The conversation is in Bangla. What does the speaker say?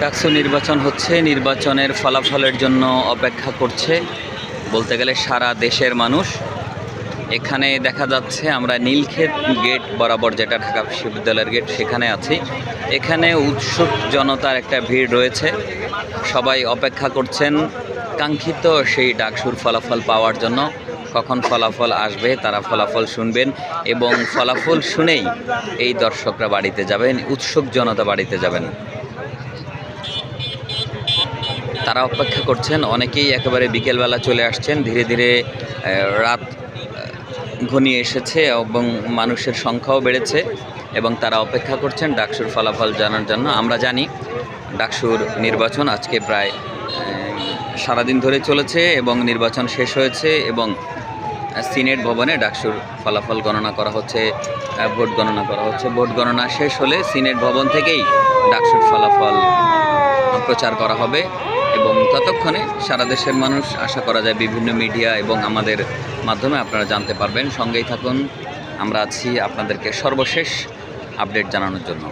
ডাকসু নির্বাচন হচ্ছে, নির্বাচনের ফলাফলের জন্য অপেক্ষা করছে বলতে গেলে সারা দেশের মানুষ। এখানে দেখা যাচ্ছে আমরা নীলক্ষেত গেট বরাবর যেটা ঢাকা বিশ্ববিদ্যালয়ের গেট সেখানে আছি। এখানে উৎসুক জনতার একটা ভিড় রয়েছে। সবাই অপেক্ষা করছেন কাঙ্ক্ষিত সেই ডাকসুর ফলাফল পাওয়ার জন্য। কখন ফলাফল আসবে তারা ফলাফল শুনবেন এবং ফলাফল শুনেই এই দর্শকরা বাড়িতে যাবেন, উৎসুক জনতা বাড়িতে যাবেন। তারা অপেক্ষা করছেন, অনেকেই একেবারে বিকেলবেলা চলে আসছেন, ধীরে ধীরে রাত ঘনিয়ে এসেছে এবং মানুষের সংখ্যাও বেড়েছে এবং তারা অপেক্ষা করছেন ডাকসুর ফলাফল জানার জন্য। আমরা জানি ডাকসুর নির্বাচন আজকে প্রায় সারাদিন ধরে চলেছে এবং নির্বাচন শেষ হয়েছে এবং সিনেট ভবনে ডাকসুর ফলাফল গণনা করা হচ্ছে ভোট গণনা করা হচ্ছে। ভোট গণনা শেষ হলে সিনেট ভবন থেকেই ডাকসুর ফলাফল প্রচার করা হবে এবং ততক্ষণে সারা দেশের মানুষ আশা করা যায় বিভিন্ন মিডিয়া এবং আমাদের মাধ্যমে আপনারা জানতে পারবেন। সঙ্গেই থাকুন, আমরা আছি আপনাদেরকে সর্বশেষ আপডেট জানানোর জন্য।